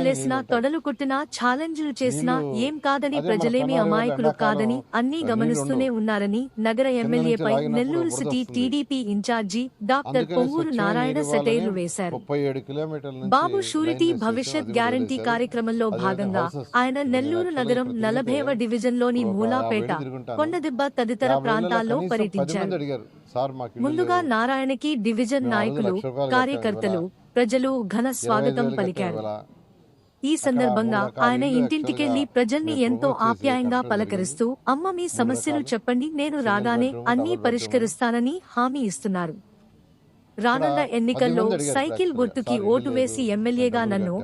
ఉంటాయి. తొడలు కొట్టినా ఛాలెంజ్లు చేసినా ఏం కాదని ప్రజలేమి అమాయకులు కాదని అన్నీ గమనిస్తూనే. ఉన్నారని నగర ఎమ్మెల్యేపై Nellore city. TDP incharge doctor Ponguru Narayana నీరు సెటైర్లు వేశారు బాబు షూరిటీ లైన్ భవిష్యత్ గ్యారంటీ. కార్యక్రమంలో భాగంగా ఆయన నెల్లూరు నగరం నలభైవ తిరిగితే డివిజన్లోని ఒక మూలాపేట. కొండదిబ్బ తదితర ప్రాంతాల్లో పర్యటించారు ముందుగా. నారాయణకి డివిజన్ నాయకులు కార్యకర్తలు ప్రజలు ఘన స్వాగతం పలికారు. ఈ సందర్భంగా ఆయన ఇంటింటికెళ్ళి ప్రజల్ని ఎంతో ఆప్యాయంగా పలకరిస్తూ అమ్మ మీ సమస్యలు. చెప్పండి నేను రాగానే అన్నీ. పరిష్కరిస్తానని హామీ ఇస్తున్నారు రానున్న ఎన్నికల్లో సైకిల్. గుర్తుకి ఓటు వేసి ఎమ్మెల్యేగా నన్ను.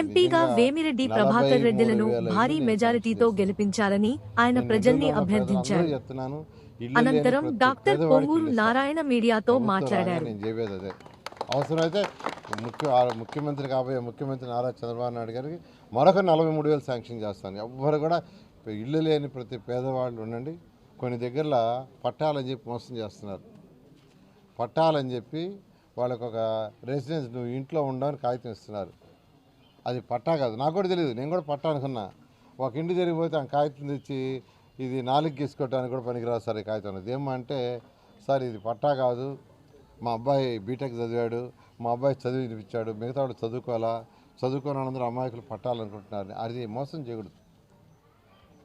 ఎంపీగా వేమిరెడ్డి ప్రభాకర్ రెడ్డిలను భారీ మెజారిటీతో గెలిపించాలని ఆయన ప్రజల్ని అభ్యర్థించారు అనంతరం డాక్టర్ పొంగూరు. నారాయణ మీడియాతో మాట్లాడారు అవసరమైతే ముఖ్య ముఖ్యమంత్రి కాబోయే ముఖ్యమంత్రి నారా చంద్రబాబు నాయుడు గారికి మరొక నలభై మూడు వేలు శాంక్షన్ చేస్తాను. ఎవ్వరు కూడా ఇల్లు లేని ప్రతి పేదవాళ్ళు ఉండండి. కొన్ని దగ్గరలో పట్టాలని చెప్పి మోసం చేస్తున్నారు. పట్టాలని చెప్పి వాళ్ళకు ఒక రెసిడెన్స్ నువ్వు ఇంట్లో ఉండవని కాగితం ఇస్తున్నారు. అది పట్టా కాదు. నాకు కూడా తెలియదు. నేను కూడా పట్టా అనుకున్నా. ఒక ఇంటి జరిగిపోతే ఆ కాగితం తెచ్చి ఇది నాలుగు గీసుకోవడానికి కూడా పనికిరాదు సార్ ఈ కాగితం ఏమంటే సార్ ఇది పట్టా కాదు. మా అబ్బాయి బీటెక్ చదివాడు మా అబ్బాయి చదివి వినిపించాడు మిగతా వాడు చదువుకోవాలా? చదువుకోని అందరూ అమాయకులు పట్టాలనుకుంటున్నారు. అది మోసం చేయకూడదు.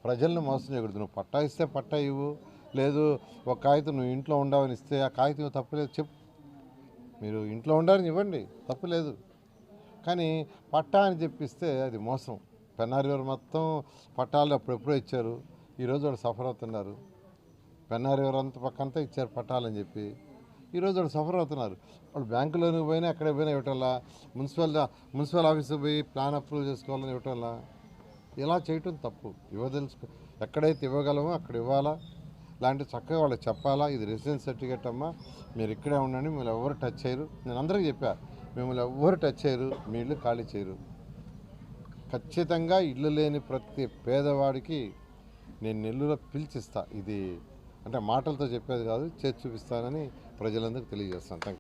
ప్రజలను మోసం చేయకూడదు. నువ్వు పట్టా ఇస్తే పట్టా ఇవ్వు. లేదు ఒక కాగితం నువ్వు ఇంట్లో ఉండవని ఇస్తే ఆ కాగితం తప్పులేదు చెప్పు. మీరు ఇంట్లో ఉండాలని ఇవ్వండి. తప్పులేదు కానీ పట్టా అని చెప్పిస్తే అది మోసం. పెన్నారి వారు మొత్తం పట్టాలు అప్పుడెప్పుడో ఇచ్చారు. ఈరోజు వాళ్ళు సఫర్ అవుతున్నారు. పెన్నారి వారు అంత పక్కంతా ఇచ్చారు పట్టాలని చెప్పి. ఈరోజు వాళ్ళు సఫర్ అవుతున్నారు. వాళ్ళు బ్యాంకులోకి పోయినా ఎక్కడ పోయినా ఇవ్వటంలా? మున్సిపల్ మున్సిపల్ ఆఫీస్కి పోయి ప్లాన్ అప్రూవ్ చేసుకోవాలని ఇవ్వటంలా? ఇలా చేయటం తప్పు. ఇవ్వదలుచుకో ఎక్కడైతే ఇవ్వగలమో అక్కడ ఇవ్వాలా? లాంటి చక్కగా వాళ్ళకి చెప్పాలా? ఇది రెసిడెన్స్ సర్టిఫికేట్ అమ్మా. మీరు ఇక్కడే ఉండండి మిమ్మల్ని ఎవరు టచ్ చేయరు. నేను అందరికీ చెప్పా మిమ్మల్ని ఎవరు టచ్ చేయరు. మీ ఇల్లు ఖాళీ చేయరు. ఖచ్చితంగా ఇల్లు లేని ప్రతి పేదవాడికి నేను నెల్లూరులో పిలిచిస్తా. ఇది అంటే మాటలతో చెప్పేది కాదు చేసి చూపిస్తానని ప్రజలందరికీ తెలియజేస్తాను. థ్యాంక్